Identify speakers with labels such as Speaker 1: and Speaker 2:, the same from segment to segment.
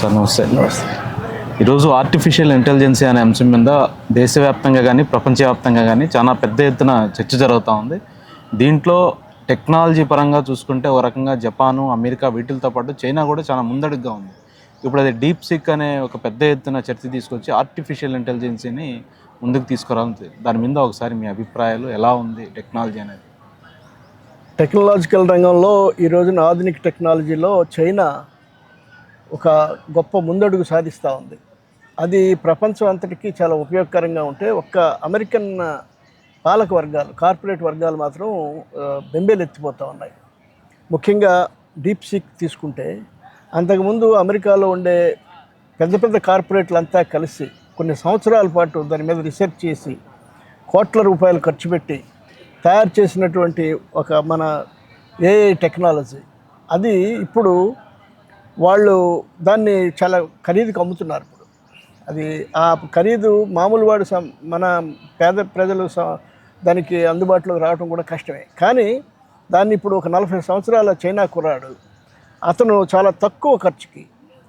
Speaker 1: Sir నమస్తే ఈరోజు artificial intelligence అనే అంశం మీద దేశవ్యాప్తంగా కానీ ప్రపంచవ్యాప్తంగా కానీ చాలా పెద్ద ఎత్తున చర్చ జరుగుతూ ఉంది. దీంట్లో టెక్నాలజీ పరంగా చూసుకుంటే ఒక రకంగా జపాను అమెరికా వీటితో పాటు చైనా కూడా చాలా ముందడుగుగా ఉంది. ఇప్పుడు అది డీప్ సిక్ అనే ఒక పెద్ద ఎత్తున చర్చ తీసుకొచ్చి ఆర్టిఫిషియల్ ఇంటెలిజెన్సీని ముందుకు తీసుకురావాలి దాని మీద ఒకసారి మీ అభిప్రాయాలు ఎలా ఉంది టెక్నాలజీ అనేది?
Speaker 2: టెక్నాలజికల్ రంగంలో ఈ రోజున ఆధునిక టెక్నాలజీలో చైనా ఒక గొప్ప ముందడుగు సాధిస్తూ ఉంది. అది ప్రపంచం అంతటికీ చాలా ఉపయోగకరంగా ఉంటే ఒక్క అమెరికన్ పాలక వర్గాలు కార్పొరేట్ వర్గాలు మాత్రం బెంబేలెత్తిపోతూ ఉన్నాయి. ముఖ్యంగా డీప్ సిక్ తీసుకుంటే అంతకుముందు అమెరికాలో ఉండే పెద్ద పెద్ద కార్పొరేట్లు అంతా కలిసి కొన్ని సంవత్సరాల పాటు దాని మీద రీసెర్చ్ చేసి కోట్ల రూపాయలు ఖర్చు పెట్టి తయారు చేసినటువంటి ఒక మన ఏఐ టెక్నాలజీ. అది ఇప్పుడు వాళ్ళు దాన్ని చాలా ఖరీదుకి అమ్ముతున్నారు ఇప్పుడు. అది ఆ ఖరీదు మామూలు వాడు మన పేద ప్రజలు స- దానికి అందుబాటులోకి రావడం కూడా కష్టమే. కానీ దాన్ని ఇప్పుడు ఒక నలభై సంవత్సరాల చైనా కుర్రాడు. అతను చాలా తక్కువ ఖర్చుకి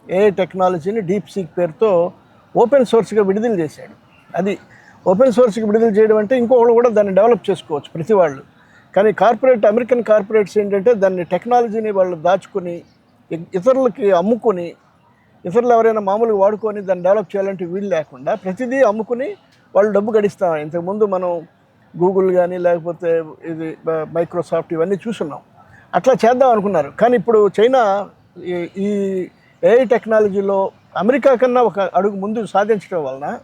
Speaker 2: ఏ టెక్నాలజీని డీప్ సీక్ పేరుతో ఓపెన్ సోర్స్గా విడుదల చేశాడు. అది ఓపెన్ సోర్స్కి విడుదల చేయడం అంటే ఇంకొకళ్ళు కూడా దాన్ని డెవలప్ చేసుకోవచ్చు ప్రతి వాళ్ళు కానీ కార్పొరేట్ అమెరికన్ కార్పొరేట్స్ ఏంటంటే దాన్ని టెక్నాలజీని వాళ్ళు దాచుకుని ఇతరులకి అమ్ముకొని ఇతరులు ఎవరైనా మామూలుగా వాడుకొని దాన్ని డెవలప్ చేయాలంటే వీలు లేకుండా ప్రతిదీ అమ్ముకుని వాళ్ళు డబ్బు గడిస్తాం. ఇంతకుముందు మనం గూగుల్ కానీ లేకపోతే ఇది మైక్రోసాఫ్ట్ ఇవన్నీ చూస్తున్నాం అట్లా చేద్దాం అనుకున్నారు. కానీ ఇప్పుడు చైనా ఈ- ఈ ఏఐ టెక్నాలజీలో అమెరికా కన్నా ఒక అడుగు ముందు సాధించడం వలన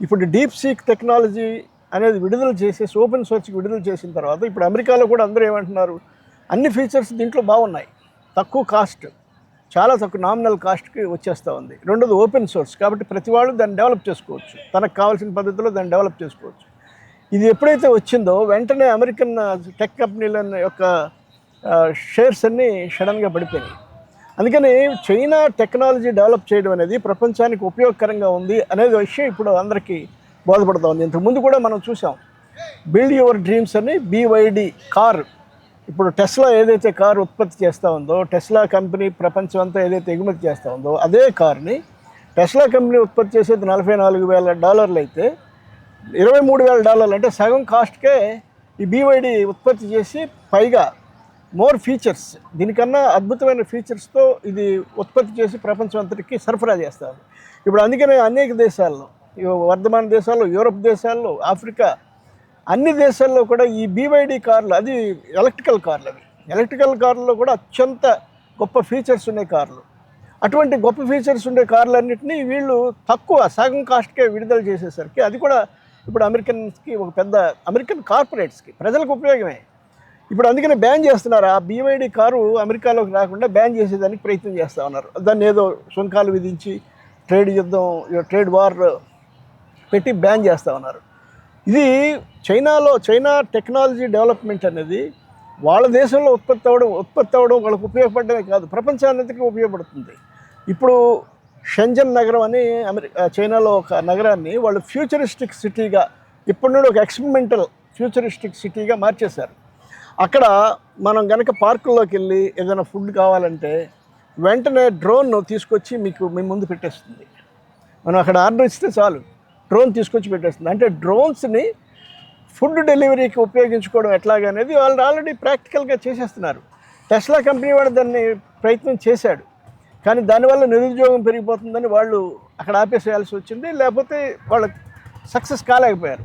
Speaker 2: ఇప్పుడు డీప్ సీక్ టెక్నాలజీ అనేది విడుదల చేసేసి ఓపెన్ సోర్స్కి విడుదల చేసిన తర్వాత ఇప్పుడు అమెరికాలో కూడా అందరూ ఏమంటున్నారు? అన్ని ఫీచర్స్ దీంట్లో బాగున్నాయి. తక్కువ కాస్ట్ చాలా తక్కువ నామినల్ కాస్ట్కి వచ్చేస్తూ ఉంది. రెండోది ఓపెన్ సోర్స్ కాబట్టి ప్రతి వాళ్ళు దాన్ని డెవలప్ చేసుకోవచ్చు. తనకు కావాల్సిన పద్ధతిలో దాన్ని డెవలప్ చేసుకోవచ్చు. ఇది ఎప్పుడైతే వచ్చిందో వెంటనే అమెరికన్ టెక్ కంపెనీల యొక్క uh, షేర్స్ అన్నీ సడన్గా పడిపోయినాయి. అందుకని చైనా టెక్నాలజీ డెవలప్ చేయడం అనేది ప్రపంచానికి ఉపయోగకరంగా ఉంది అనేది విషయం ఇప్పుడు అందరికీ బోధపడుతూ ఉంది. ఇంతకుముందు కూడా మనం చూసాం. బిల్డ్ యువర్ డ్రీమ్స్ అని బీవైడి కార్ ఇప్పుడు టెస్లా ఏదైతే కారు ఉత్పత్తి చేస్తూ ఉందో టెస్లా కంపెనీ ప్రపంచం అంతా ఏదైతే ఎగుమతి చేస్తూ ఉందో అదే కార్ని టెస్లా కంపెనీ ఉత్పత్తి చేసేది నలభై నాలుగు వేల డాలర్లు అయితే ఇరవై మూడు వేల డాలర్లు అంటే సగం కాస్ట్కే ఈ బీవైడి ఉత్పత్తి చేసి పైగా మోర్ ఫీచర్స్ దీనికన్నా అద్భుతమైన ఫీచర్స్తో ఇది ఉత్పత్తి చేసి ప్రపంచం అంతటికి సరఫరా చేస్తారు ఇప్పుడు అందుకనే అనేక దేశాల్లో ఈ వర్ధమాన దేశాల్లో యూరప్ దేశాల్లో ఆఫ్రికా అన్ని దేశాల్లో కూడా ఈ బీవైడి కార్లు అది ఎలక్ట్రికల్ కార్లు అవి. ఎలక్ట్రికల్ కార్లలో కూడా అత్యంత గొప్ప ఫీచర్స్ ఉండే కార్లు. అటువంటి గొప్ప ఫీచర్స్ ఉండే కార్లన్నింటినీ వీళ్ళు తక్కువ సగం కాస్ట్కే విడుదల చేసేసరికి అది కూడా ఇప్పుడు అమెరికన్స్కి ఒక పెద్ద అమెరికన్ కార్పొరేట్స్కి ప్రజలకు ఉపయోగమే. ఇప్పుడు అందుకనే బ్యాన్ చేస్తున్నారు? ఆ బీవైడి కారు అమెరికాలోకి రాకుండా బ్యాన్ చేసేదానికి ప్రయత్నం చేస్తూ ఉన్నారు. దాన్ని ఏదో సుంకాలు విధించి ట్రేడ్ యుద్ధం ట్రేడ్ వార్ పెట్టి బ్యాన్ చేస్తూ ఉన్నారు. ఇది చైనాలో చైనా టెక్నాలజీ డెవలప్మెంట్ అనేది వాళ్ళ దేశంలో ఉత్పత్తి అవ్వడం ఉత్పత్తి అవ్వడం వాళ్ళకు ఉపయోగపడమే కాదు ప్రపంచానంతకీ ఉపయోగపడుతుంది. ఇప్పుడు షెంజన్ నగరం అని అమెరికా చైనాలో ఒక నగరాన్ని వాళ్ళు ఫ్యూచరిస్టిక్ సిటీగా ఇప్పటి నుండి ఒక ఎక్స్పెరిమెంటల్ ఫ్యూచరిస్టిక్ సిటీగా మార్చేశారు. అక్కడ మనం కనుక పార్కుల్లోకి వెళ్ళి ఏదైనా ఫుడ్ కావాలంటే వెంటనే డ్రోన్ తీసుకొచ్చి మీకు మీ ముందు పెట్టేస్తుంది. మనం అక్కడ ఆర్డర్ ఇస్తే చాలు. డ్రోన్ తీసుకొచ్చి పెట్టేస్తుంది. అంటే డ్రోన్స్ని ఫుడ్ డెలివరీకి ఉపయోగించుకోవడం ఎట్లాగనేది వాళ్ళు ఆల్రెడీ ప్రాక్టికల్గా చేసేస్తున్నారు. టెస్లా కంపెనీ వాడు దాన్ని ప్రయత్నం చేశాడు. కానీ దానివల్ల నిరుద్యోగం పెరిగిపోతుందని వాళ్ళు అక్కడ ఆపేసేయాల్సి వచ్చింది. లేకపోతే వాళ్ళు సక్సెస్ కాలేకపోయారు.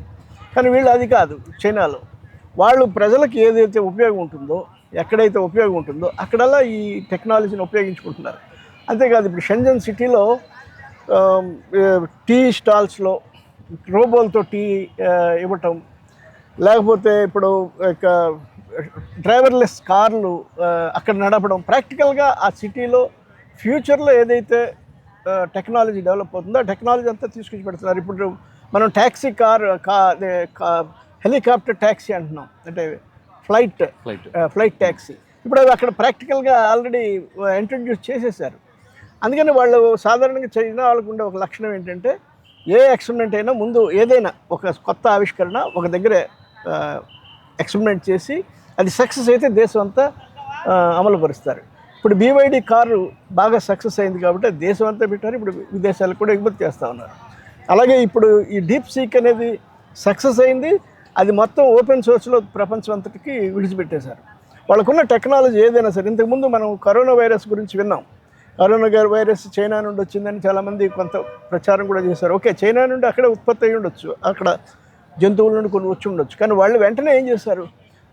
Speaker 2: కానీ వీళ్ళు అది కాదు చైనాలో. వాళ్ళు ప్రజలకు ఏదైతే ఉపయోగం ఉంటుందో ఎక్కడైతే ఉపయోగం ఉంటుందో అక్కడల్లా ఈ టెక్నాలజీని ఉపయోగించుకుంటున్నారు. అంతేకాదు ఇప్పుడు షంజన్ సిటీలో టీ స్టాల్స్లో రోబోలతో టీ ఇవ్వటం. లేకపోతే ఇప్పుడు డ్రైవర్లెస్ కార్లు అక్కడ నడపడం. ప్రాక్టికల్గా ఆ సిటీలో ఫ్యూచర్లో ఏదైతే టెక్నాలజీ డెవలప్ అవుతుందో ఆ టెక్నాలజీ అంతా తీసుకొచ్చి పెడుతున్నారు. ఇప్పుడు మనం ట్యాక్సీ కార్ హెలికాప్టర్ ట్యాక్సీ అంటున్నాం. అంటే ఫ్లైట్
Speaker 1: ఫ్లైట్.
Speaker 2: ఫ్లైట్ ట్యాక్సీ ఇప్పుడు అవి అక్కడ ప్రాక్టికల్గా ఆల్రెడీ ఇంట్రడ్యూస్ చేసేసారు. అందుకని వాళ్ళు సాధారణంగా చైనా వాళ్ళకు ఉండే ఒక లక్షణం ఏంటంటే ఏ ఎక్స్పెరిమెంట్ అయినా ముందు ఏదైనా ఒక కొత్త ఆవిష్కరణ ఒక దగ్గర ఎక్స్పెరిమెంట్ చేసి అది సక్సెస్ అయితే దేశం అంతా అమలుపరుస్తారు. ఇప్పుడు బీవైడి కారు బాగా సక్సెస్ అయింది కాబట్టి దేశం అంతా పెట్టారు ఇప్పుడు విదేశాలకు కూడా ఎగుమతి చేస్తూ ఉన్నారు. అలాగే ఇప్పుడు ఈ డీప్ సీక్ అనేది సక్సెస్ అయింది అది మొత్తం ఓపెన్ సోర్స్లో ప్రపంచం అంతటికి విడిచిపెట్టేశారు. వాళ్ళకున్న టెక్నాలజీ ఏదైనా సరే ఇంతకుముందు మనం కరోనా వైరస్ గురించి విన్నాం. కరోనా గారు వైరస్ చైనా నుండి వచ్చిందని చాలామంది కొంత ప్రచారం కూడా చేశారు. ఓకే చైనా నుండి అక్కడే ఉత్పత్తి అయి ఉండొచ్చు అక్కడ జంతువుల నుండి కొన్ని వచ్చి ఉండొచ్చు. కానీ వాళ్ళు వెంటనే ఏం చేశారు?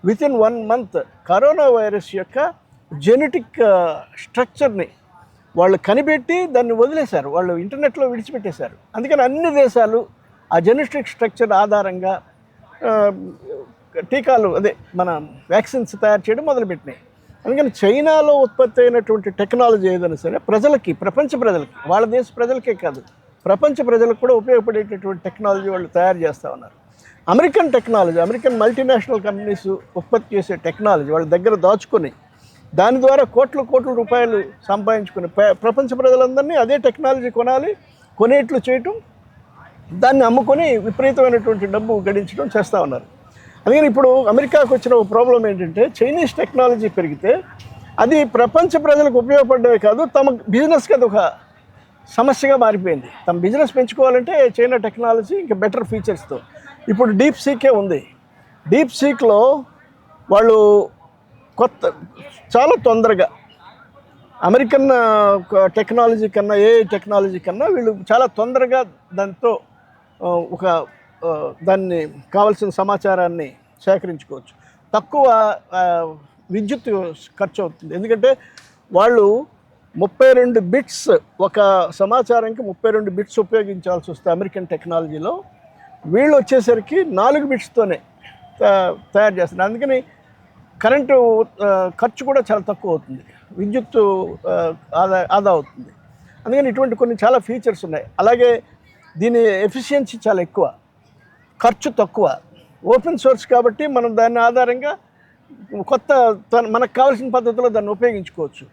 Speaker 2: Within one month corona virus యొక్క జెనెటిక్ స్ట్రక్చర్ని వాళ్ళు కనిపెట్టి దాన్ని వదిలేశారు. వాళ్ళు ఇంటర్నెట్లో విడిచిపెట్టేశారు. అందుకని అన్ని దేశాలు ఆ జెనెటిక్ స్ట్రక్చర్ ఆధారంగా టీకాలు అదే మన వ్యాక్సిన్స్ తయారు చేయడం మొదలుపెట్టినాయి. అందుకని చైనాలో ఉత్పత్తి అయినటువంటి టెక్నాలజీ ఏదైనా సరే ప్రజలకి ప్రపంచ ప్రజలకి వాళ్ళ దేశ ప్రజలకే కాదు ప్రపంచ ప్రజలకు కూడా ఉపయోగపడేటటువంటి టెక్నాలజీ వాళ్ళు తయారు చేస్తూ ఉన్నారు. American technology American multinational companies ఉత్పత్తి చేసే టెక్నాలజీ వాళ్ళ దగ్గర దాచుకొని దాని ద్వారా కోట్ల కోట్ల రూపాయలు సంపాదించుకుని ప్ర- ప్రపంచ ప్రజలందరినీ అదే టెక్నాలజీ కొనాలి కొనేట్లు చేయటం దాన్ని అమ్ముకొని విపరీతమైనటువంటి డబ్బు గడించడం చేస్తూ ఉన్నారు. అందుకని ఇప్పుడు అమెరికాకు వచ్చిన ఒక ప్రాబ్లం ఏంటంటే చైనీస్ టెక్నాలజీ పెరిగితే అది ప్రపంచ ప్రజలకు ఉపయోగపడమే కాదు తమ బిజినెస్కి అది ఒక సమస్యగా మారిపోయింది. తమ బిజినెస్ పెంచుకోవాలంటే చైనా టెక్నాలజీ ఇంకా బెటర్ ఫీచర్స్తో ఇప్పుడు డీప్ సీకే ఉంది. డీప్ సీక్లో వాళ్ళు కొత్త చాలా తొందరగా అమెరికన్ టెక్నాలజీ కన్నా ఏ టెక్నాలజీ కన్నా వీళ్ళు చాలా తొందరగా దాంతో ఒక దాన్ని కావలసిన సమాచారాన్ని సేకరించుకోవచ్చు. తక్కువ విద్యుత్ ఖర్చు అవుతుంది. ఎందుకంటే వాళ్ళు ముప్పై రెండు బిట్స్ ఒక సమాచారానికి ముప్పై రెండు బిట్స్ ఉపయోగించాల్సి వస్తే అమెరికన్ టెక్నాలజీలో వీళ్ళు వచ్చేసరికి నాలుగు బిట్స్తోనే తయారు చేస్తున్నారు. అందుకని కరెంటు ఖర్చు కూడా చాలా తక్కువ అవుతుంది. విద్యుత్ ఆదా ఆదా అవుతుంది. అందుకని ఇటువంటి కొన్ని చాలా ఫీచర్స్ ఉన్నాయి. అలాగే దీని ఎఫిషియన్సీ చాలా ఎక్కువ. ఖర్చు తక్కువ. ఓపెన్ సోర్స్ కాబట్టి మనం దాని ఆధారంగా కొత్త మనకు కావాల్సిన పద్ధతిలో దాన్ని ఉపయోగించుకోవచ్చు.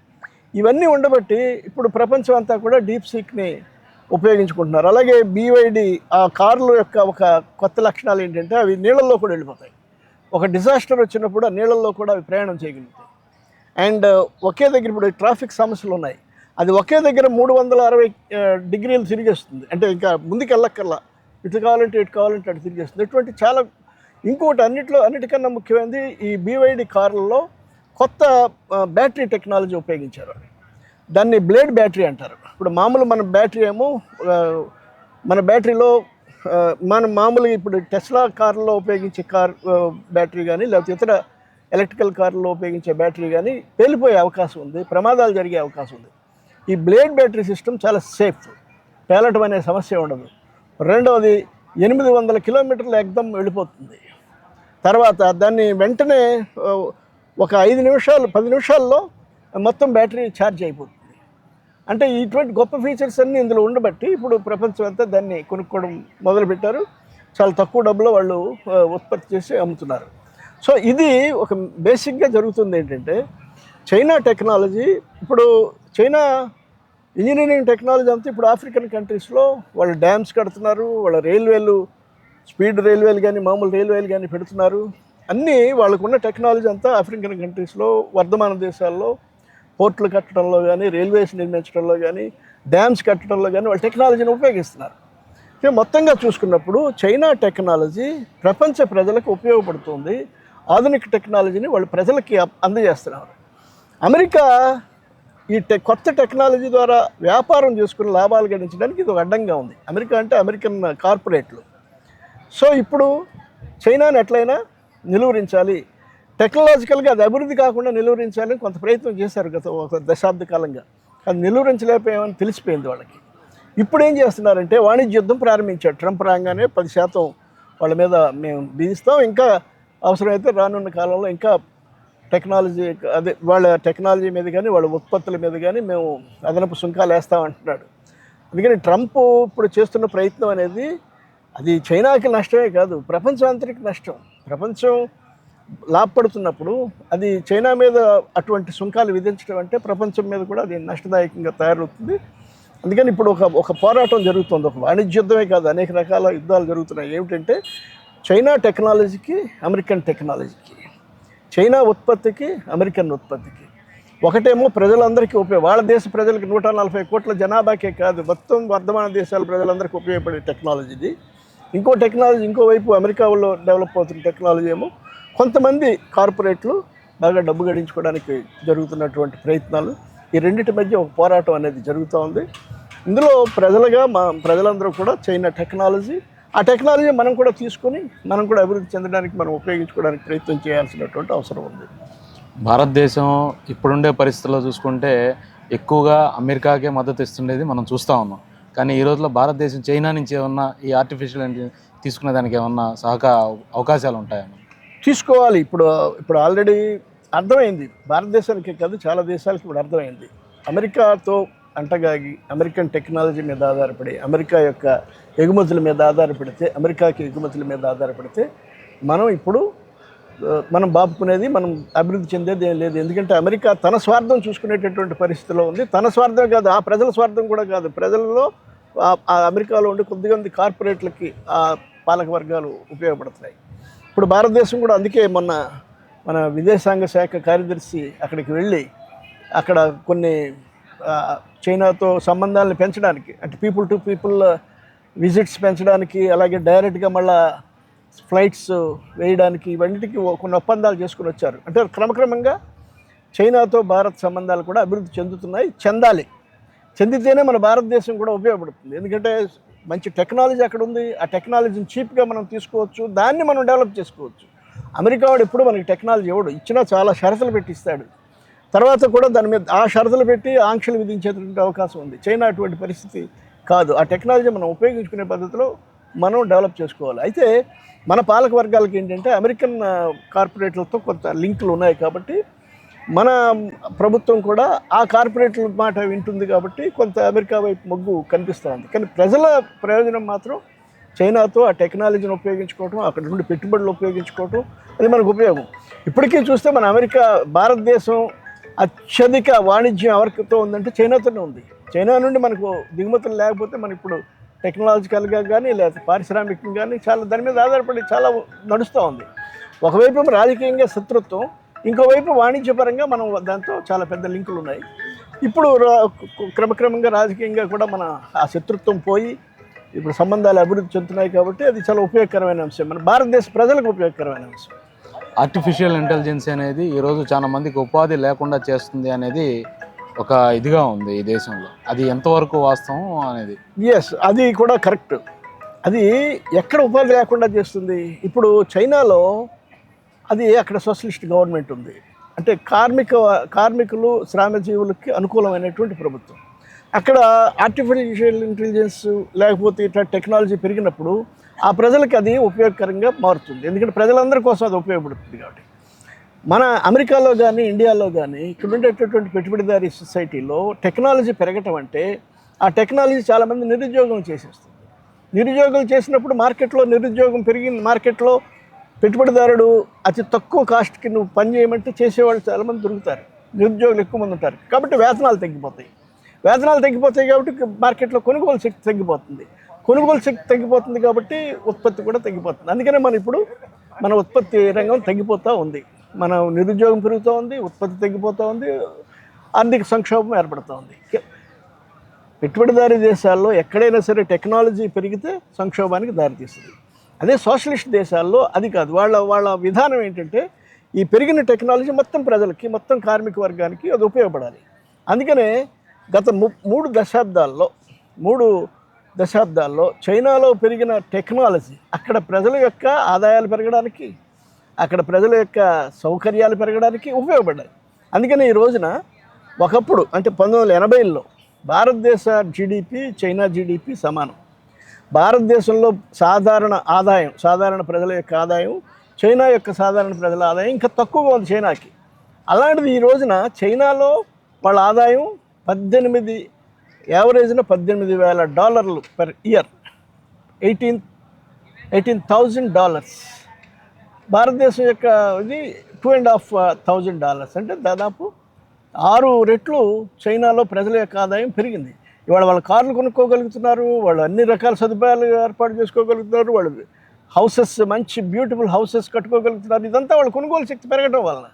Speaker 2: ఇవన్నీ ఉండబట్టి ఇప్పుడు ప్రపంచం అంతా కూడా డీప్ సీక్ని ఉపయోగించుకుంటున్నారు. అలాగే బీవైడి ఆ కార్ల యొక్క ఒక కొత్త లక్షణాలు ఏంటంటే అవి నీళ్ళల్లో కూడా వెళ్ళిపోతాయి. ఒక డిజాస్టర్ వచ్చినప్పుడు ఆ నీళ్ళల్లో కూడా అవి ప్రయాణం చేయగలుగుతాయి. అండ్ ఒకే దగ్గర ఇప్పుడు ట్రాఫిక్ సమస్యలు ఉన్నాయి. అది ఒకే దగ్గర మూడు వందల అరవై డిగ్రీలు తిరిగేస్తుంది. అంటే ఇంకా ముందుకు వెళ్ళక్కర్లా ఇటు కావాలంటే ఇటు కావాలంటే అటు తిరిగేస్తుంది ఇటువంటి చాలా ఇంకోటి అన్నిట్లో అన్నిటికన్నా ముఖ్యమైనది ఈ బీవైడి కార్లలో కొత్త బ్యాటరీ టెక్నాలజీ ఉపయోగించారు దాన్ని బ్లేడ్ బ్యాటరీ అంటారు. ఇప్పుడు మామూలు మన బ్యాటరీ ఏమో మన బ్యాటరీలో మన మామూలుగా ఇప్పుడు టెస్లా కార్లో ఉపయోగించే కార్ బ్యాటరీ కానీ లేకపోతే ఇతర ఎలక్ట్రికల్ కార్లో ఉపయోగించే బ్యాటరీ కానీ పేలిపోయే అవకాశం ఉంది ప్రమాదాలు జరిగే అవకాశం ఉంది. ఈ బ్లేడ్ బ్యాటరీ సిస్టమ్ చాలా సేఫ్. పేలటం అనే సమస్య ఉండదు. రెండవది ఎనిమిది వందల కిలోమీటర్ల ఎగ్దం వెళ్ళిపోతుంది. తర్వాత దాన్ని వెంటనే ఒక ఐదు నిమిషాలు పది నిమిషాల్లో మొత్తం బ్యాటరీ ఛార్జ్ అయిపోతుంది. అంటే ఇటువంటి గొప్ప ఫీచర్స్ అన్నీ ఇందులో ఉండబట్టి ఇప్పుడు ప్రపంచం అంతా దాన్ని కొనుక్కోవడం మొదలుపెట్టారు. చాలా తక్కువ డబ్బులో వాళ్ళు ఉత్పత్తి చేసి అమ్ముతున్నారు. సో ఇది ఒక బేసిక్గా జరుగుతుంది ఏంటంటే చైనా టెక్నాలజీ ఇప్పుడు చైనా ఇంజనీరింగ్ టెక్నాలజీ అంతా ఇప్పుడు ఆఫ్రికన్ కంట్రీస్లో వాళ్ళు డ్యామ్స్ కడుతున్నారు వాళ్ళ రైల్వేలు స్పీడ్ రైల్వేలు కానీ మామూలు రైల్వేలు కానీ పెడుతున్నారు. అన్నీ వాళ్ళకున్న టెక్నాలజీ అంతా ఆఫ్రికన్ కంట్రీస్లో వర్ధమాన దేశాల్లో పోర్ట్లు కట్టడంలో కానీ రైల్వేస్ నిర్మించడంలో కానీ డ్యామ్స్ కట్టడంలో కానీ వాళ్ళ టెక్నాలజీని ఉపయోగిస్తున్నారు. ఇక మొత్తంగా చూసుకున్నప్పుడు చైనా టెక్నాలజీ ప్రపంచ ప్రజలకు ఉపయోగపడుతుంది. ఆధునిక టెక్నాలజీని వాళ్ళు ప్రజలకి అందజేస్తున్నారు. అమెరికా ఈ టె కొత్త టెక్నాలజీ ద్వారా వ్యాపారం చేసుకుని లాభాలు గడించడానికి ఇది ఒక అడ్డంగా ఉంది. అమెరికా అంటే అమెరికన్ కార్పొరేట్లు. సో ఇప్పుడు చైనాని ఎట్లయినా నిలువరించాలి. టెక్నాలజికల్గా అది అభివృద్ధి కాకుండా నిలువరించాలని కొంత ప్రయత్నం చేశారు గత ఒక దశాబ్ద కాలంగా. అది నిలువరించలేకపోయామని తెలిసిపోయింది వాళ్ళకి. ఇప్పుడు ఏం చేస్తున్నారంటే వాణిజ్య యుద్ధం ప్రారంభించారు. ట్రంప్ రాగానే పది శాతం వాళ్ళ మీద మేము విధిస్తాం ఇంకా అవసరమైతే రానున్న కాలంలో ఇంకా టెక్నాలజీ అదే వాళ్ళ టెక్నాలజీ మీద కానీ వాళ్ళ ఉత్పత్తుల మీద కానీ మేము అదనపు సుంకాలు వేస్తామంటున్నాడు. అందుకని ట్రంప్ ఇప్పుడు చేస్తున్న ప్రయత్నం అనేది అది చైనాకి నష్టమే కాదు ప్రపంచాంతరికి నష్టం. ప్రపంచం లాభపడుతున్నప్పుడు అది చైనా మీద అటువంటి సుంకాలు విధించడం అంటే ప్రపంచం మీద కూడా అది నష్టదాయకంగా తయారవుతుంది. అందుకని ఇప్పుడు ఒక ఒక పోరాటం జరుగుతుంది. ఒక వాణిజ్య యుద్ధమే కాదు అనేక రకాల యుద్ధాలు జరుగుతున్నాయి. ఏమిటంటే చైనా టెక్నాలజీకి అమెరికన్ టెక్నాలజీకి. చైనా ఉత్పత్తికి అమెరికన్ ఉత్పత్తికి. ఒకటేమో ప్రజలందరికీ ఉపయోగ వాళ్ళ దేశ ప్రజలకి నూట నలభై కోట్ల జనాభాకే కాదు మొత్తం వర్ధమాన దేశాల ప్రజలందరికీ ఉపయోగపడే టెక్నాలజీ ఇది. ఇంకో టెక్నాలజీ ఇంకోవైపు అమెరికాలో డెవలప్ అవుతున్న టెక్నాలజీ ఏమో కొంతమంది కార్పొరేట్లు బాగా డబ్బు గడించుకోవడానికి జరుగుతున్నటువంటి ప్రయత్నాలు. ఈ రెండింటి మధ్య ఒక పోరాటం అనేది జరుగుతూ ఉంది. ఇందులో ప్రజలుగా మా ప్రజలందరూ కూడా చైనా టెక్నాలజీ ఆ టెక్నాలజీ మనం కూడా తీసుకొని మనం కూడా అభివృద్ధి చెందడానికి మనం ఉపయోగించుకోవడానికి ప్రయత్నం చేయాల్సినటువంటి అవసరం ఉంది.
Speaker 1: భారతదేశం ఇప్పుడుండే పరిస్థితుల్లో చూసుకుంటే ఎక్కువగా అమెరికాకే మద్దతు ఇస్తుండేది మనం చూస్తూ ఉన్నాం. కానీ ఈ రోజుల్లో భారతదేశం చైనా నుంచి ఏమన్నా ఈ ఆర్టిఫిషియల్ ఇంటెలిజెన్స్ తీసుకునే దానికి ఏమన్నా సహకార అవకాశాలు ఉంటాయన్న
Speaker 2: తీసుకోవాలి. ఇప్పుడు ఇప్పుడు ఆల్రెడీ అర్థమైంది. భారతదేశానికి కాదు చాలా దేశాలకి ఇప్పుడు అర్థమైంది. అమెరికాతో అంటగాగి అమెరికన్ టెక్నాలజీ మీద ఆధారపడి అమెరికా యొక్క ఎగుమతుల మీద ఆధారపడితే అమెరికాకి ఎగుమతుల మీద ఆధారపడితే మనం ఇప్పుడు మనం బాపుకునేది మనం అభివృద్ధి చెందేది ఏం లేదు. ఎందుకంటే అమెరికా తన స్వార్థం చూసుకునేటటువంటి పరిస్థితిలో ఉంది. తన స్వార్థం కాదు ఆ ప్రజల స్వార్థం కూడా కాదు. ప్రజలలో ఆ- అమెరికాలో ఉండే కొద్దిమంది కార్పొరేట్లకి ఆ పాలక వర్గాలు ఉపయోగపడుతున్నాయి. ఇప్పుడు భారతదేశం కూడా అందుకే మొన్న మన విదేశాంగ శాఖ కార్యదర్శి అక్కడికి వెళ్ళి అక్కడ కొన్ని చైనాతో సంబంధాలను పెంచడానికి అంటే పీపుల్ టు పీపుల్ విజిట్స్ పెంచడానికి అలాగే డైరెక్ట్గా మళ్ళా ఫ్లైట్స్ వేయడానికి ఇవన్నిటికీ కొన్ని ఒప్పందాలు చేసుకుని వచ్చారు. అంటే క్రమక్రమంగా చైనాతో భారత్ సంబంధాలు కూడా అభివృద్ధి చెందుతున్నాయి చెందాలి. చెందితేనే మన భారతదేశం కూడా ఉపయోగపడుతుంది. ఎందుకంటే మంచి టెక్నాలజీ అక్కడ ఉంది ఆ టెక్నాలజీని చీప్గా మనం తీసుకోవచ్చు దాన్ని మనం డెవలప్ చేసుకోవచ్చు. అమెరికా వాడు ఎప్పుడు మనకి టెక్నాలజీ ఇవ్వడు ఇచ్చినా చాలా షరతులు పెట్టిస్తాడు. తర్వాత కూడా దాని మీద ఆ షరతులు పెట్టి ఆంక్షలు విధించేటువంటి అవకాశం ఉంది. చైనా అటువంటి పరిస్థితి కాదు. ఆ టెక్నాలజీ మనం ఉపయోగించుకునే పద్ధతిలో మనం డెవలప్ చేసుకోవాలి. అయితే మన పాలక వర్గాలకి ఏంటంటే అమెరికన్ కార్పొరేట్లతో కొంత లింకులు ఉన్నాయి కాబట్టి మన ప్రభుత్వం కూడా ఆ కార్పొరేట్ల మాట వింటుంది కాబట్టి కొంత అమెరికా వైపు మొగ్గు కనిపిస్తుంది కానీ ప్రజల ప్రయోజనం మాత్రం చైనాతో ఆ టెక్నాలజీని ఉపయోగించుకోవటం అక్కడ నుండి పెట్టుబడులు ఉపయోగించుకోవటం అది మనకు ఉపయోగం. ఇప్పటికీ చూస్తే మన అమెరికా భారతదేశం అత్యధిక వాణిజ్యం ఎవరితో ఉందంటే చైనాతోనే ఉంది. చైనా నుండి మనకు దిగుమతులు లేకపోతే మనకి ఇప్పుడు టెక్నాలజికల్గా కానీ లేకపోతే పారిశ్రామికంగా కానీ చాలా దాని మీద ఆధారపడి చాలా నడుస్తూ ఉంది. ఒకవైపు రాజకీయంగా శత్రుత్వం ఇంకోవైపు వాణిజ్యపరంగా మనం దాంతో చాలా పెద్ద లింకులు ఉన్నాయి. ఇప్పుడు రా- క్రమక్రమంగా రాజకీయంగా కూడా మన ఆ శత్రుత్వం పోయి ఇప్పుడు సంబంధాలు అభివృద్ధి చెందుతున్నాయి కాబట్టి అది చాలా ఉపయోగకరమైన అంశం. మన భారతదేశ ప్రజలకు ఉపయోగకరమైన అంశం.
Speaker 1: ఆర్టిఫిషియల్ ఇంటెలిజెన్స్ అనేది ఈరోజు చాలా మందికి ఉపాధి లేకుండా చేస్తుంది అనేది ఒక ఇదిగా ఉంది ఈ దేశంలో. అది ఎంతవరకు వాస్తవం అనేది?
Speaker 2: ఎస్ అది కూడా కరెక్ట్ అది ఎక్కడ ఉపాధి లేకుండా చేస్తుంది? ఇప్పుడు చైనాలో అది అక్కడ సోషలిస్ట్ గవర్నమెంట్ ఉంది. అంటే కార్మిక కార్మికులు శ్రామజీవులకి అనుకూలమైనటువంటి ప్రభుత్వం. అక్కడ ఆర్టిఫిషియల్ ఇంటెలిజెన్స్ లేకపోతే ఇట్లా టెక్నాలజీ పెరిగినప్పుడు ఆ ప్రజలకి అది ఉపయోగకరంగా మారుతుంది. ఎందుకంటే ప్రజలందరి కోసం అది ఉపయోగపడుతుంది కాబట్టి. మన అమెరికాలో కానీ ఇండియాలో కానీ ఇక్కడ ఉండేటటువంటి పెట్టుబడిదారీ సొసైటీలో టెక్నాలజీ పెరగటం అంటే ఆ టెక్నాలజీ చాలామంది నిరుద్యోగం చేసేస్తుంది. నిరుద్యోగం చేసినప్పుడు మార్కెట్లో నిరుద్యోగం పెరిగింది మార్కెట్లో పెట్టుబడిదారుడు అతి తక్కువ కాస్ట్కి నువ్వు పని చేయమంటే చేసేవాళ్ళు చాలామంది దొరుకుతారు. నిరుద్యోగులు ఎక్కువ మంది ఉంటారు. కాబట్టి వేతనాలు తగ్గిపోతాయి. వేతనాలు తగ్గిపోతాయి కాబట్టి మార్కెట్లో కొనుగోలు శక్తి తగ్గిపోతుంది. కొనుగోలు శక్తి తగ్గిపోతుంది కాబట్టి ఉత్పత్తి కూడా తగ్గిపోతుంది. అందుకనే మనం ఇప్పుడు మన ఉత్పత్తి రంగం తగ్గిపోతూ ఉంది. మన నిరుద్యోగం పెరుగుతూ ఉంది ఉత్పత్తి తగ్గిపోతూ ఉంది ఆర్థిక సంక్షోభం ఏర్పడుతూ ఉంది. పెట్టుబడిదారీ దేశాల్లో ఎక్కడైనా సరే టెక్నాలజీ పెరిగితే సంక్షోభానికి దారితీస్తుంది అదే సోషలిస్ట్ దేశాల్లో అది కాదు. వాళ్ళ వాళ్ళ విధానం ఏంటంటే ఈ పెరిగిన టెక్నాలజీ మొత్తం ప్రజలకి మొత్తం కార్మిక వర్గానికి అది ఉపయోగపడాలి. అందుకనే గత ము- మూడు దశాబ్దాల్లో మూడు దశాబ్దాల్లో చైనాలో పెరిగిన టెక్నాలజీ అక్కడ ప్రజల యొక్క ఆదాయాలు పెరగడానికి అక్కడ ప్రజల యొక్క సౌకర్యాలు పెరగడానికి ఉపయోగపడ్డాయి. అందుకని ఈ రోజున ఒకప్పుడు అంటే పంతొమ్మిది వందల ఎనభైలో భారతదేశ జీడిపి చైనా జీడిపి సమానం. భారతదేశంలో సాధారణ ఆదాయం సాధారణ ప్రజల యొక్క ఆదాయం చైనా యొక్క సాధారణ ప్రజల ఆదాయం ఇంకా తక్కువగా ఉంది చైనాకి. అలాంటిది ఈ రోజున చైనాలో వాళ్ళ ఆదాయం పద్దెనిమిది యావరేజ్న పద్దెనిమిది వేల డాలర్లు per year eighteen eighteen thousand dollars. భారతదేశం యొక్క ఇది two and half thousand dollars. అంటే దాదాపు ఆరు రెట్లు చైనాలో ప్రజల యొక్క ఆదాయం పెరిగింది. ఇవాళ వాళ్ళ కార్లు కొనుక్కోగలుగుతున్నారు వాళ్ళు అన్ని రకాల సదుపాయాలు ఏర్పాటు చేసుకోగలుగుతున్నారు వాళ్ళు హౌసెస్ మంచి బ్యూటిఫుల్ హౌసెస్ కట్టుకోగలుగుతున్నారు. ఇదంతా వాళ్ళ కొనుగోలు శక్తి పెరగడం వలన.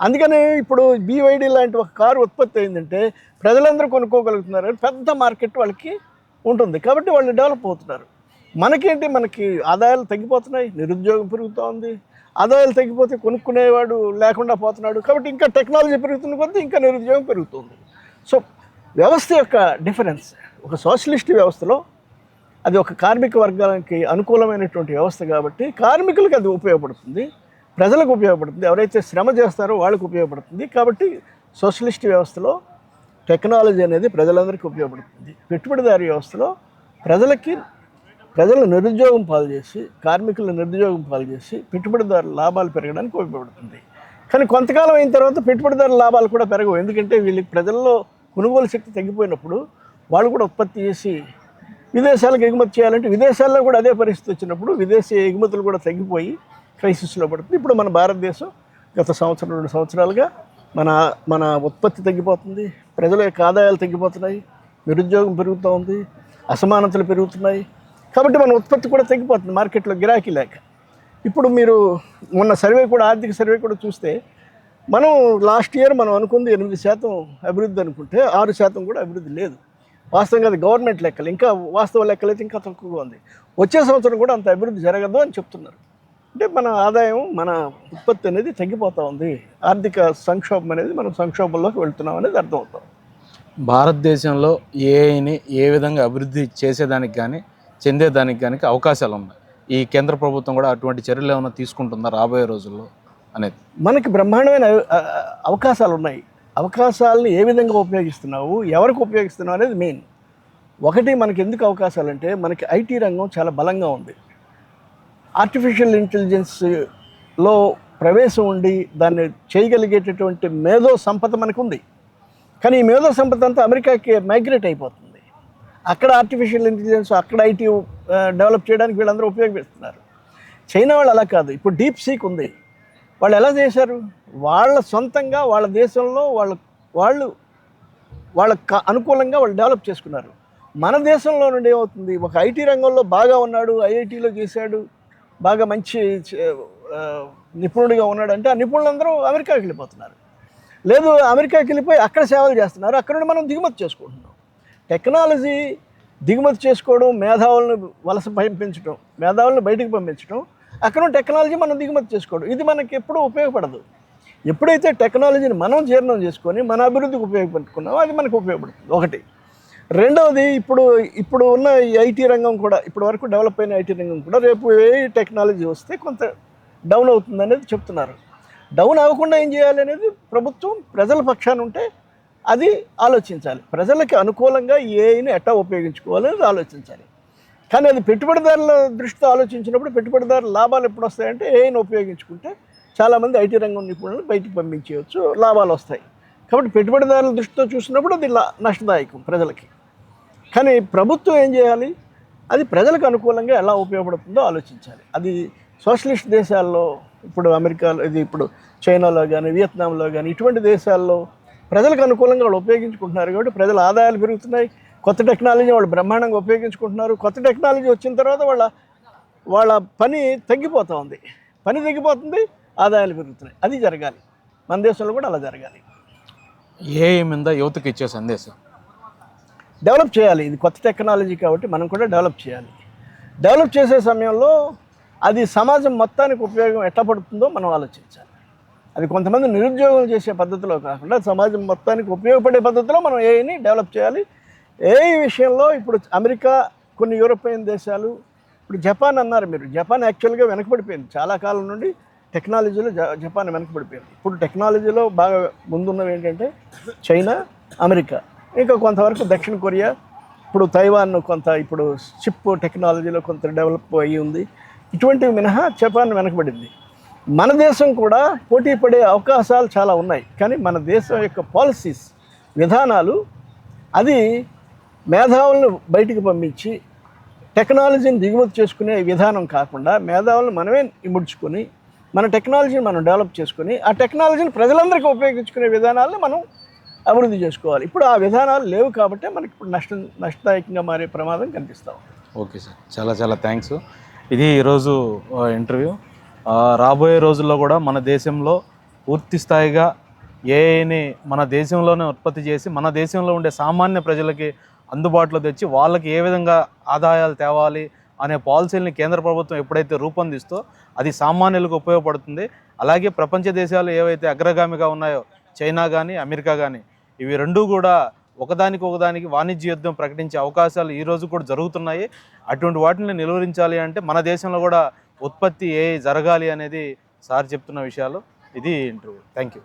Speaker 2: అందుకనే ఇప్పుడు బీవైడి లాంటి ఒక కారు ఉత్పత్తి అయిందంటే ప్రజలందరూ కొనుక్కోగలుగుతున్నారు పెద్ద మార్కెట్ వాళ్ళకి ఉంటుంది. కాబట్టి వాళ్ళు డెవలప్ అవుతున్నారు. మనకేంటి? మనకి ఆదాయాలు తగ్గిపోతున్నాయి నిరుద్యోగం పెరుగుతోంది. ఆదాయాలు తగ్గిపోతే కొనుక్కునేవాడు లేకుండా పోతున్నాడు. కాబట్టి ఇంకా టెక్నాలజీ పెరుగుతున్న కొద్దీ ఇంకా నిరుద్యోగం పెరుగుతుంది. సో వ్యవస్థ యొక్క డిఫరెన్స్ ఒక సోషలిస్ట్ వ్యవస్థలో అది ఒక కార్మిక వర్గానికి అనుకూలమైనటువంటి వ్యవస్థ కాబట్టి కార్మికులకు అది ఉపయోగపడుతుంది. ప్రజలకు ఉపయోగపడుతుంది. ఎవరైతే శ్రమ చేస్తారో వాళ్ళకు ఉపయోగపడుతుంది. కాబట్టి సోషలిస్ట్ వ్యవస్థలో టెక్నాలజీ అనేది ప్రజలందరికీ ఉపయోగపడుతుంది. పెట్టుబడిదారు వ్యవస్థలో ప్రజలకి ప్రజలు నిరుద్యోగం పాలు చేసి కార్మికులను నిరుద్యోగం పాలు చేసి పెట్టుబడిదారుల లాభాలు పెరగడానికి ఉపయోగపడుతుంది. కానీ కొంతకాలం అయిన తర్వాత పెట్టుబడిదారుల లాభాలు కూడా పెరగవు. ఎందుకంటే వీళ్ళకి ప్రజల్లో కొనుగోలు శక్తి తగ్గిపోయినప్పుడు వాళ్ళు కూడా ఉత్పత్తి చేసి విదేశాలకు ఎగుమతి చేయాలంటే విదేశాల్లో కూడా అదే పరిస్థితి వచ్చినప్పుడు విదేశీ ఎగుమతులు కూడా తగ్గిపోయి క్రైసిస్లో పడుతుంది. ఇప్పుడు మన భారతదేశం గత సంవత్సరం రెండు సంవత్సరాలుగా మన మన ఉత్పత్తి తగ్గిపోతుంది. ప్రజల యొక్క ఆదాయాలు తగ్గిపోతున్నాయి. నిరుద్యోగం పెరుగుతూ ఉంది. అసమానతలు పెరుగుతున్నాయి. కాబట్టి మన ఉత్పత్తి కూడా తగ్గిపోతుంది. మార్కెట్లో గిరాకీ లేక. ఇప్పుడు మీరు మొన్న సర్వే కూడా ఆర్థిక సర్వే కూడా చూస్తే మనం లాస్ట్ ఇయర్ మనం అనుకుంది ఎనిమిది శాతం అభివృద్ధి అనుకుంటే ఆరు శాతం కూడా అభివృద్ధి లేదు. వాస్తవంగా అది గవర్నమెంట్ లెక్కలు. ఇంకా వాస్తవ లెక్కలు అయితే ఇంకా తక్కువగా ఉంది. వచ్చే సంవత్సరం కూడా అంత అభివృద్ధి జరగదు అని చెప్తున్నారు. అంటే మన ఆదాయం మన ఉత్పత్తి అనేది తగ్గిపోతూ ఉంది. ఆర్థిక సంక్షోభం అనేది మనం సంక్షోభంలోకి వెళ్తున్నాం అనేది అర్థమవుతాం
Speaker 1: భారతదేశంలో ఏఐని ఏ విధంగా అభివృద్ధి చేసేదానికి కానీ చెందేదానికి కానీ అవకాశాలు ఉన్నాయి. ఈ కేంద్ర ప్రభుత్వం కూడా అటువంటి చర్యలు ఏమైనా తీసుకుంటుందా రాబోయే రోజుల్లో అనేది?
Speaker 2: మనకి బ్రహ్మాండమైన అవకాశాలు ఉన్నాయి. అవకాశాలను ఏ విధంగా ఉపయోగిస్తున్నావు ఎవరికి ఉపయోగిస్తున్నావు అనేది మెయిన్. ఒకటి మనకి ఎందుకు అవకాశాలు అంటే మనకి ఐటీ రంగం చాలా బలంగా ఉంది. ఆర్టిఫిషియల్ ఇంటెలిజెన్స్లో ప్రవేశం ఉండి దాన్ని చేయగలిగేటటువంటి మేధో సంపద మనకు ఉంది కానీ ఈ మేధో సంపద అంతా అమెరికాకి మైగ్రేట్ అయిపోతుంది. అక్కడ ఆర్టిఫిషియల్ ఇంటెలిజెన్స్ అక్కడ ఐటీ డెవలప్ చేయడానికి వీళ్ళందరూ ఉపయోగిస్తున్నారు చైనా వాళ్ళు అలా కాదు. ఇప్పుడు డీప్ సీక్ ఉంది. వాళ్ళు ఎలా చేశారు? వాళ్ళ సొంతంగా వాళ్ళ దేశంలో వాళ్ళ వాళ్ళు వాళ్ళకి అనుకూలంగా వాళ్ళు డెవలప్ చేసుకున్నారు. మన దేశంలో నుండి ఏమవుతుంది? ఒక ఐటీ రంగంలో బాగా ఉన్నాడు ఐఐటీలో చేశాడు బాగా మంచి నిపుణుడిగా ఉన్నాడంటే ఆ నిపుణులందరూ అమెరికాకి వెళ్ళిపోతున్నారు. లేదు అమెరికాకి వెళ్ళిపోయి అక్కడ సేవలు చేస్తున్నారు. అక్కడ నుండి మనం దిగుమతి చేసుకుంటున్నాం. టెక్నాలజీ దిగుమతి చేసుకోవడం మేధావులను వలస పంపించడం మేధావులను బయటకు పంపించడం అక్కడ టెక్నాలజీ మనం దిగుమతి చేసుకోవడం. ఇది మనకి ఎప్పుడూ ఉపయోగపడదు. ఎప్పుడైతే టెక్నాలజీని మనం జీర్ణం చేసుకొని మన అభివృద్ధికి ఉపయోగపెట్టుకున్నామో అది మనకు ఉపయోగపడుతుంది. ఒకటి. రెండవది ఇప్పుడు ఇప్పుడు ఉన్న ఈ ఐటీ రంగం కూడా ఇప్పటి వరకు డెవలప్ అయిన ఐటీ రంగం కూడా రేపు ఏ టెక్నాలజీ వస్తే కొంత డౌన్ అవుతుంది అనేది చెప్తున్నారు. డౌన్ అవ్వకుండా ఏం చేయాలి అనేది ప్రభుత్వం ప్రజల పక్షాన ఉంటే అది ఆలోచించాలి. ప్రజలకి అనుకూలంగా ఏఐని ఎట్టా ఉపయోగించుకోవాలనేది ఆలోచించాలి. కానీ అది పెట్టుబడిదారుల దృష్టితో ఆలోచించినప్పుడు పెట్టుబడిదారుల లాభాలు ఎప్పుడు వస్తాయంటే ఏఐని ఉపయోగించుకుంటే చాలామంది ఐటీ రంగం నిపుణులను బయటికి పంపించవచ్చు లాభాలు వస్తాయి. కాబట్టి పెట్టుబడిదారుల దృష్టితో చూసినప్పుడు అది లా- నష్టదాయకం ప్రజలకి. కానీ ప్రభుత్వం ఏం చేయాలి? అది ప్రజలకు అనుకూలంగా ఎలా ఉపయోగపడుతుందో ఆలోచించాలి. అది సోషలిస్ట్ దేశాల్లో ఇప్పుడు అమెరికాలో ఇది ఇప్పుడు చైనాలో కానీ వియత్నాంలో కానీ ఇటువంటి దేశాల్లో ప్రజలకు అనుకూలంగా వాళ్ళు ఉపయోగించుకుంటున్నారు కాబట్టి ప్రజల ఆదాయాలు పెరుగుతున్నాయి. కొత్త టెక్నాలజీ వాళ్ళు బ్రహ్మాండంగా ఉపయోగించుకుంటున్నారు. కొత్త టెక్నాలజీ వచ్చిన తర్వాత వాళ్ళ వాళ్ళ పని తగ్గిపోతూ ఉంది. పని తగ్గిపోతుంది ఆదాయాలు పెరుగుతున్నాయి. అది జరగాలి. మన దేశంలో కూడా అలా జరగాలి.
Speaker 1: ఏఐ మీద యువతకి ఇచ్చే సందేశం.
Speaker 2: డెవలప్ చేయాలి. ఇది కొత్త టెక్నాలజీ కాబట్టి మనం కూడా డెవలప్ చేయాలి. డెవలప్ చేసే సమయంలో అది సమాజం మొత్తానికి ఉపయోగం ఎట్లా పడుతుందో మనం ఆలోచించాలి. అది కొంతమంది నిరుద్యోగం చేసే పద్ధతిలో కాకుండా సమాజం మొత్తానికి ఉపయోగపడే పద్ధతిలో మనం ఏఐని డెవలప్ చేయాలి. ఏఐ విషయంలో ఇప్పుడు అమెరికా కొన్ని యూరోపియన్ దేశాలు ఇప్పుడు జపాన్ అన్నారు మీరు. జపాన్ యాక్చువల్గా వెనకబడిపోయింది. చాలా కాలం నుండి టెక్నాలజీలో జ జపాన్ వెనకబడిపోయింది. ఇప్పుడు టెక్నాలజీలో బాగా ముందున్నవి ఏంటంటే చైనా అమెరికా. ఇంకా కొంతవరకు దక్షిణ కొరియా ఇప్పుడు తైవాన్ కొంత ఇప్పుడు చిప్ టెక్నాలజీలో కొంత డెవలప్ అయ్యి ఉంది. ఇటువంటివి మినహా జపాన్ వెనకబడింది. మన దేశం కూడా పోటీ పడే అవకాశాలు చాలా ఉన్నాయి. కానీ మన దేశం యొక్క పాలసీస్ విధానాలు అది మేధావులను బయటికి పంపించి టెక్నాలజీని దిగుమతి చేసుకునే విధానం కాకుండా మేధావులను మనమే ఇముడ్చుకొని మన టెక్నాలజీని మనం డెవలప్ చేసుకొని ఆ టెక్నాలజీని ప్రజలందరికీ ఉపయోగించుకునే విధానాలను మనం అభివృద్ధి చేసుకోవాలి. ఇప్పుడు ఆ విధానాలు లేవు కాబట్టి మనకి ఇప్పుడు నష్టం నష్టదాయకంగా మారే ప్రమాదం కనిపిస్తాం
Speaker 1: ఓకే సార్. చాలా చాలా థ్యాంక్స్. ఇది ఈరోజు ఇంటర్వ్యూ. రాబోయే రోజుల్లో కూడా మన దేశంలో పూర్తి స్థాయిగా ఏఐని మన దేశంలోనే ఉత్పత్తి చేసి మన దేశంలో ఉండే సామాన్య ప్రజలకి అందుబాటులో తెచ్చి వాళ్ళకి ఏ విధంగా ఆదాయాలు తేవాలి అనే పాలసీలని కేంద్ర ప్రభుత్వం ఎప్పుడైతే రూపొందిస్తో అది సామాన్యులకు ఉపయోగపడుతుంది. అలాగే ప్రపంచ దేశాలు ఏవైతే అగ్రగామిగా ఉన్నాయో చైనా కానీ అమెరికా కానీ ఇవి రెండూ కూడా ఒకదానికి ఒకదానికి వాణిజ్య యుద్ధం ప్రకటించే అవకాశాలు ఈ రోజు కూడా జరుగుతున్నాయి. అటువంటి వాటిని నిలువరించాలి అంటే మన దేశంలో కూడా ఉత్పత్తి ఏ జరగాలి అనేది సార్ చెప్తున్న విషయాలు. ఇది ఇంటర్వ్యూ. Thank you